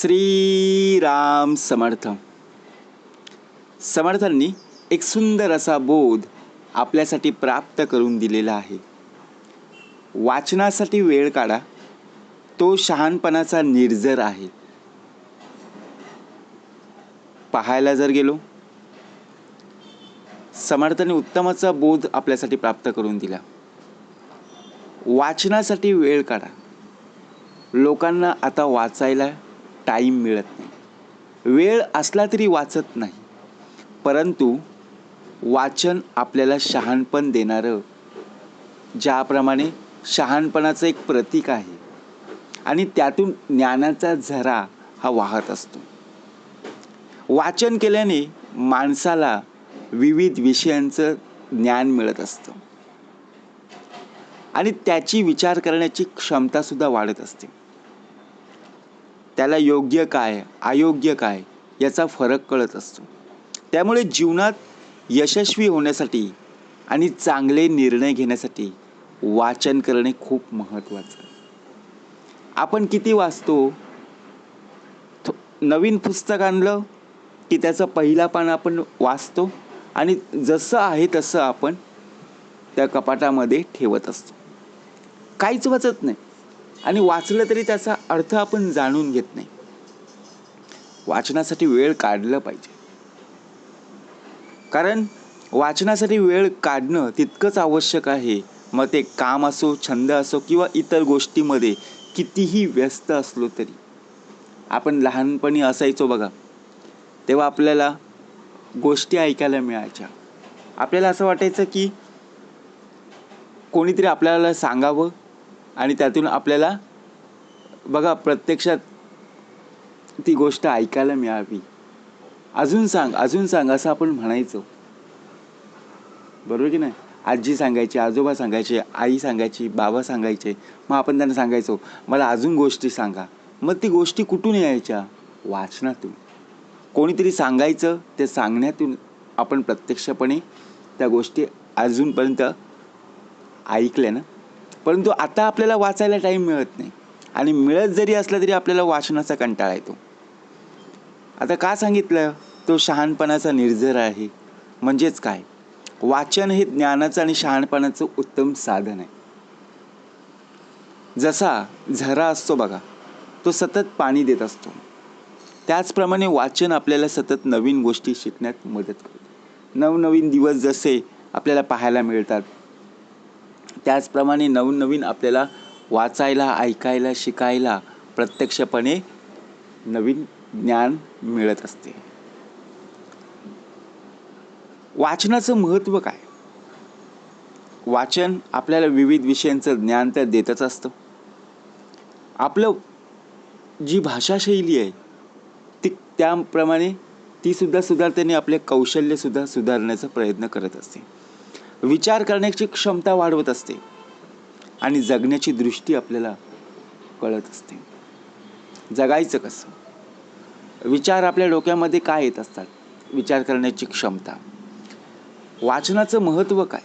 श्रीराम समर्थ. समर्थांनी एक सुंदर असा बोध आपल्यासाठी प्राप्त करून दिलेला आहे. वाचनासाठी वेळ काढा. तो शहाणपणाचा निर्जर आहे. पाहायला जर गेलो समर्थाने उत्तमाचा बोध आपल्यासाठी प्राप्त करून दिला. वाचनासाठी वेळ काढा. लोकांना आता वाचायला टाईम मिळत नाही. वेळ असला तरी वाचत नाही. परंतु वाचन आपल्याला शहाणपण देणारं ज्याप्रमाणे शहाणपणाचं एक प्रतीक आहे. आणि त्यातून ज्ञानाचा झरा हा वाहत असतो. वाचन केल्याने माणसाला विविध विषयांचं ज्ञान मिळत असतं. आणि त्याची विचार करण्याची क्षमतासुद्धा वाढत असते. त्याला योग्य काय अयोग्य काय याचा फरक कळत असतो. त्यामुळे जीवनात यशस्वी होण्यासाठी आणि चांगले निर्णय घेण्यासाठी वाचन करणे खूप महत्त्वाचं आहे. आपण किती वाचतो? नवीन पुस्तक आणलं की त्याचं पहिला पान आपण वाचतो आणि जसं आहे तसं आपण त्या कपाटामध्ये ठेवत असतो. काहीच वाचत नाही. आणि वाचलं तरी त्याचा अर्थ आपण जाणून घेत नाही. वाचनासाठी वेळ काढलं पाहिजे. कारण वाचनासाठी वेळ काढणं तितकंच आवश्यक आहे. मग ते काम असो छंद असो किंवा इतर गोष्टीमध्ये कितीही व्यस्त असलो तरी. आपण लहानपणी असायचो बघा. तेव्हा आपल्याला गोष्टी ऐकायला मिळायच्या. आपल्याला असं वाटायचं की कोणीतरी आपल्याला सांगावं आणि त्यातून आपल्याला बघा प्रत्यक्षात ती गोष्ट ऐकायला मिळावी. अजून सांग अजून सांग असं आपण म्हणायचो. बरोबर की नाही? आजी सांगायची आजोबा सांगायचे आई सांगायची बाबा सांगायचे मग आपण त्यांना सांगायचो मला अजून गोष्टी सांगा. मग ती गोष्टी कुठून यायच्या? वाचनातून. कोणीतरी सांगायचं ते सांगण्यातून आपण प्रत्यक्षपणे त्या गोष्टी अजूनपर्यंत ऐकल्या ना? परंतु आता आपल्याला वाचायला टाईम मिळत नाही. आणि मिळत जरी असला तरी आपल्याला वाचनाचा कंटाळा येतो. आता का सांगितलं? तो शहाणपणाचा निर्जर आहे. म्हणजेच काय? वाचन हे ज्ञानाचं आणि शहाणपणाचं उत्तम साधन आहे. जसा झरा असतो बघा तो सतत पाणी देत असतो. त्याचप्रमाणे वाचन आपल्याला सतत नवीन गोष्टी शिकण्यात मदत करते. नवनवीन दिवस जसे आपल्याला पाहायला मिळतात त्याचप्रमाणे नवनवीन आपल्याला वाचायला ऐकायला शिकायला प्रत्यक्षपणे नवीन ज्ञान मिळत असते. वाचनाचं महत्त्व काय? वाचन आपल्याला विविध विषयांचं ज्ञान तर देतच असतं. आपलं जी भाषाशैली आहे ती त्याप्रमाणे ती सुद्धा आणि आपले कौशल्यसुद्धा सुधारण्याचा प्रयत्न करत असते. विचार करण्याची क्षमता वाढवत असते आणि जगण्याची दृष्टी आपल्याला कळत असते. जगायचं कसं? विचार आपल्या डोक्यामध्ये काय येत असतात? विचार करण्याची क्षमता. वाचनाचं महत्त्व काय?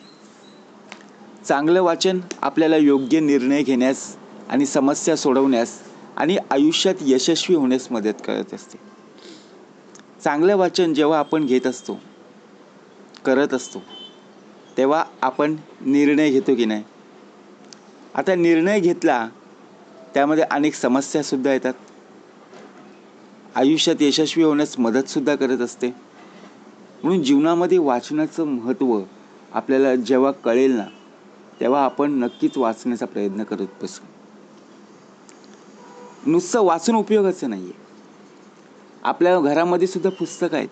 चांगलं वाचन आपल्याला योग्य निर्णय घेण्यास आणि समस्या सोडवण्यास आणि आयुष्यात यशस्वी होण्यास मदत करत असते. चांगलं वाचन जेव्हा आपण घेत असतो करत असतो तेव्हा आपण निर्णय घेतो की नाही. आता निर्णय घेतला त्यामध्ये अनेक समस्यासुद्धा येतात. आयुष्यात यशस्वी होण्यास मदतसुद्धा करत असते. म्हणून जीवनामध्ये वाचनाचं महत्त्व आपल्याला जेव्हा कळेल ना तेव्हा आपण नक्कीच वाचण्याचा प्रयत्न करत बसू. नुसतं वाचून उपयोगाचं नाही आहे आपल्या घरामध्ये सुद्धा पुस्तकं आहेत.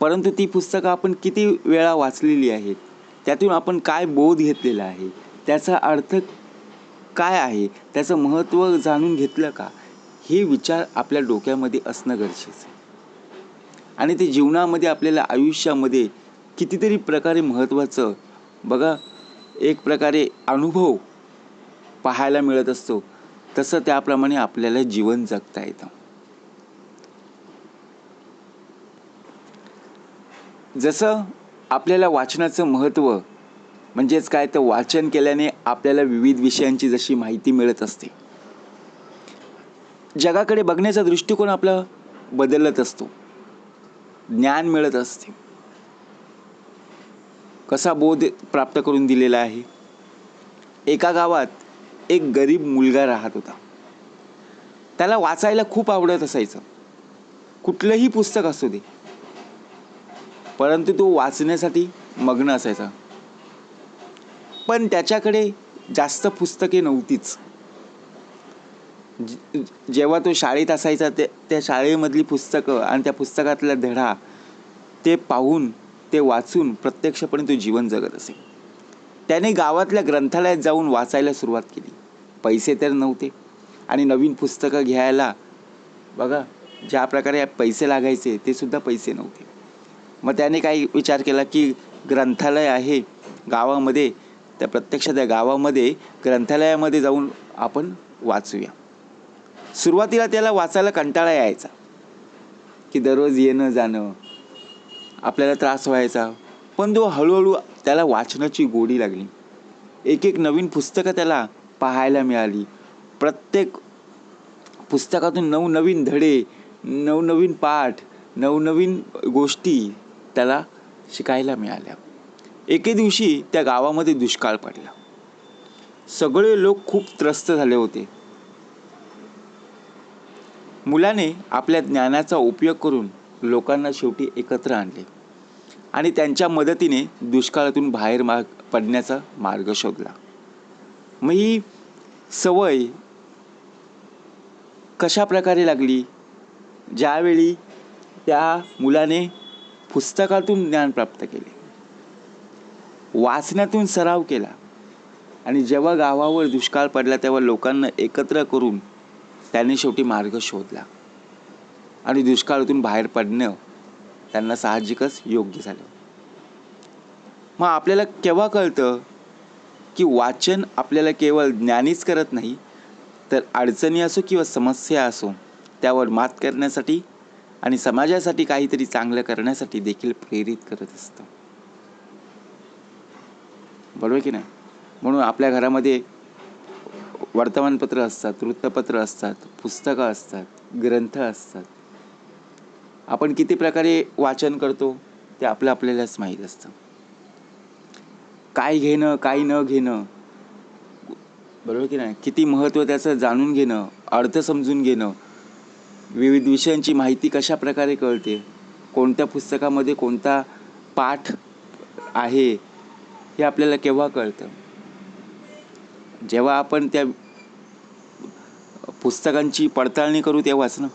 परंतु ती पुस्तकं आपण किती वेळा वाचलेली आहेत? त्यातून आपण काय बोध घेतलेला आहे? त्याचा अर्थ काय आहे? त्याचं महत्त्व जाणून घेतलं का? हे विचार आपल्या डोक्यामध्ये असणं गरजेचं आहे. आणि ते जीवनामध्ये आपल्याला आयुष्यामध्ये कितीतरी प्रकारे महत्त्वाचं बघा एक प्रकारे अनुभव पाहायला मिळत असतो. तसं त्याप्रमाणे आपल्याला जीवन जगता येतं. जसं आपल्याला वाचनाचं महत्त्व म्हणजेच काय तर वाचन केल्याने आपल्याला विविध विषयांची जशी माहिती मिळत असते. जगाकडे बघण्याचा दृष्टिकोन आपला बदलत असतो. ज्ञान मिळत असते. कसा बोध प्राप्त करून दिलेला आहे. एका गावात एक गरीब मुलगा राहत होता. त्याला वाचायला खूप आवडत असायचं. कुठलंही पुस्तक असू दे परंतु तो वाचण्यासाठी मग्न असायचा. पण त्याच्याकडे जास्त पुस्तके नव्हतीच. जेव्हा तो शाळेत असायचा ते त्या शाळेमधली पुस्तकं आणि त्या पुस्तकातला धडा ते पाहून ते वाचून प्रत्यक्षपणे तो जीवन जगत असे. त्याने गावातल्या ग्रंथालयात जाऊन वाचायला सुरुवात केली. पैसे तर नव्हते. आणि नवीन पुस्तकं घ्यायला बघा ज्या प्रकारे पैसे लागायचे ते सुद्धा पैसे नव्हते. मग त्याने काही विचार केला की ग्रंथालय आहे गावामध्ये त्या प्रत्यक्ष त्या गावामध्ये ग्रंथालयामध्ये जाऊन आपण वाचूया. सुरुवातीला त्याला वाचायला कंटाळा यायचा की दररोज येणं जाणं आपल्याला त्रास व्हायचा. पण तो हळूहळू त्याला वाचनाची गोडी लागली. एक एक नवीन पुस्तकं त्याला पाहायला मिळाली. प्रत्येक पुस्तकातून नवनवीन धडे नवनवीन पाठ नवनवीन गोष्टी त्याला शिकायला मिळाल्या. एके दिवशी त्या गावामध्ये दुष्काळ पडला. सगळे लोक खूप त्रस्त झाले होते. मुलाने आपल्या ज्ञानाचा उपयोग करून लोकांना शेवटी एकत्र आणले आणि त्यांच्या मदतीने दुष्काळातून बाहेर मार्ग पडण्याचा मार्ग शोधला. मग ही सवय कशा प्रकारे लागली? ज्यावेळी त्या मुलाने पुस्तकातून ज्ञान प्राप्त केले. वाचण्यातून सराव केला. आणि जेव्हा गावावर दुष्काळ पडला तेव्हा लोकांना एकत्र करून त्याने शेवटी मार्ग शोधला. आणि दुष्काळातून बाहेर पडणं त्यांना साहजिकच योग्य झालं. मग आपल्याला केव्हा कळतं की वाचन आपल्याला केवळ ज्ञानीच करत नाही तर अडचणी असो किंवा समस्या असो त्यावर मात करण्यासाठी आणि समाजासाठी काहीतरी चांगलं करण्यासाठी देखील प्रेरित करत असतं. बरोबर की नाही? म्हणून आपल्या घरामध्ये वर्तमानपत्र असतात वृत्तपत्र असतात पुस्तकं असतात ग्रंथ असतात. आपण किती प्रकारे वाचन करतो ते आपलं आपल्यालाच माहीत असतं. काय घेणं काय न घेणं बरोबर की नाही? किती महत्त्व त्याचं जाणून घेणं अर्थ समजून घेणं विविध विषयांची माहिती कशा प्रकारे कळते? कोणत्या पुस्तकामध्ये कोणता पाठ आहे? हे आपल्याला केव्हा कळतं? जेव्हा आपण त्या पुस्तकांची पडताळणी करू तेव्हाच ना?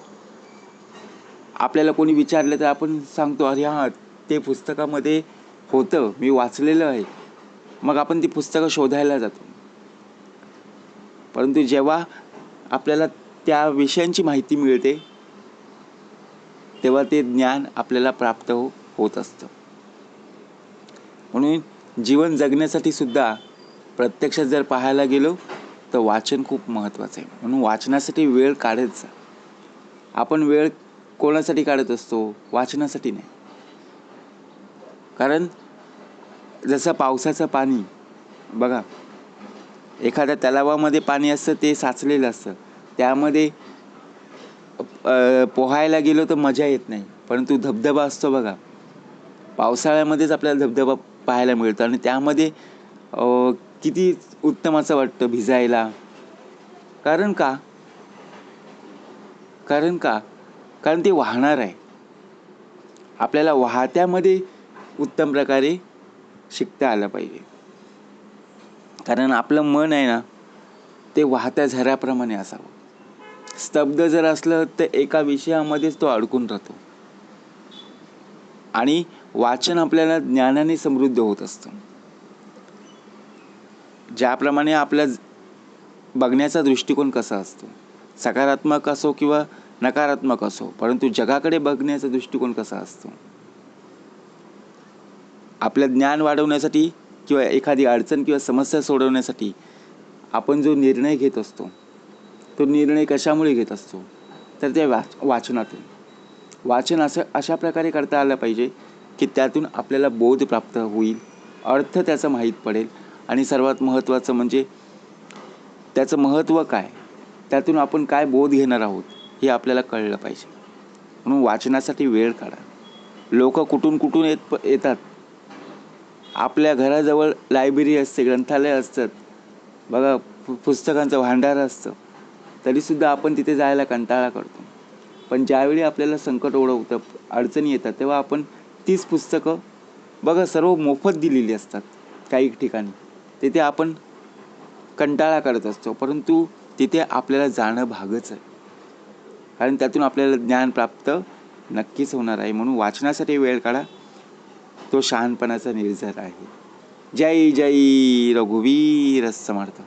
आपल्याला कोणी विचारलं तर आपण सांगतो अरे हां ते पुस्तकामध्ये होतं मी वाचलेलं आहे. मग आपण ती पुस्तकं शोधायला जातो. परंतु जेव्हा आपल्याला त्या विषयांची माहिती मिळते तेव्हा ते ज्ञान आपल्याला प्राप्त हो होत असतं. म्हणून जीवन जगण्यासाठी सुद्धा प्रत्यक्षात जर पाहायला गेलो तर वाचन खूप महत्त्वाचं आहे. म्हणून वाचनासाठी वेळ काढत जा आपण वेळ कोणासाठी काढत असतो? वाचनासाठी नाही. कारण जसं पावसाचं पाणी बघा एखाद्या तलावामध्ये पाणी असतं ते साचलेलं असतं. त्यामध्ये पोहायला गेलो तर मजा येत नाही. परंतु धबधबा असतो बघा. पावसाळ्यामध्येच आपल्याला धबधबा पाहायला मिळतो आणि त्यामध्ये किती उत्तम असं वाटतं भिजायला. कारण का? कारण का? कारण ते वाहणार आहे. आपल्याला वाहत्यामध्ये उत्तम प्रकारे शिकता आलं पाहिजे. कारण आपलं मन आहे ना ते वाहत्या झऱ्याप्रमाणे असावं. स्तब्ध जर असलं तर एका विषयामध्येच तो अडकून राहतो. आणि वाचन आपल्याला ज्ञानाने समृद्ध होत असतं. ज्याप्रमाणे आपल्या बघण्याचा दृष्टिकोन कसा असतो. सकारात्मक असो किंवा नकारात्मक असो परंतु जगाकडे बघण्याचा दृष्टिकोन कसा असतो. आपलं ज्ञान वाढवण्यासाठी किंवा एखादी अडचण किंवा समस्या सोडवण्यासाठी आपण जो निर्णय घेत असतो तो निर्णय कशामुळे घेत असतो? तर ते वाच वाचनातून. वाचन असं अशा प्रकारे करता आलं पाहिजे की त्यातून आपल्याला बोध प्राप्त होईल अर्थ त्याचा माहीत पडेल आणि सर्वात महत्त्वाचं म्हणजे त्याचं महत्त्व काय? त्यातून आपण काय बोध घेणार आहोत हे आपल्याला कळलं पाहिजे. म्हणून वाचनासाठी वेळ काढा. लोक कुठून कुठून येत प- येतात? आपल्या घराजवळ लायब्ररी असते ग्रंथालय असतात. बघा पु पुस्तकांचं भांडार असतं. तरीसुद्धा आपण तिथे जायला कंटाळा करतो. पण ज्यावेळी आपल्याला संकट ओढवतं अडचणी येतात तेव्हा आपण तीच पुस्तकं बघा सर्व मोफत दिलेली असतात काही ठिकाणी. तिथे आपण कंटाळा करत असतो परंतु तिथे आपल्याला जाणं भागच आहे. कारण त्यातून आपल्याला ज्ञान प्राप्त नक्कीच होणार आहे. म्हणून वाचनासाठी वेळ काढा. तो शहाणपणाचा निर्धार आहे. जय जय रघुवीर समर्थ.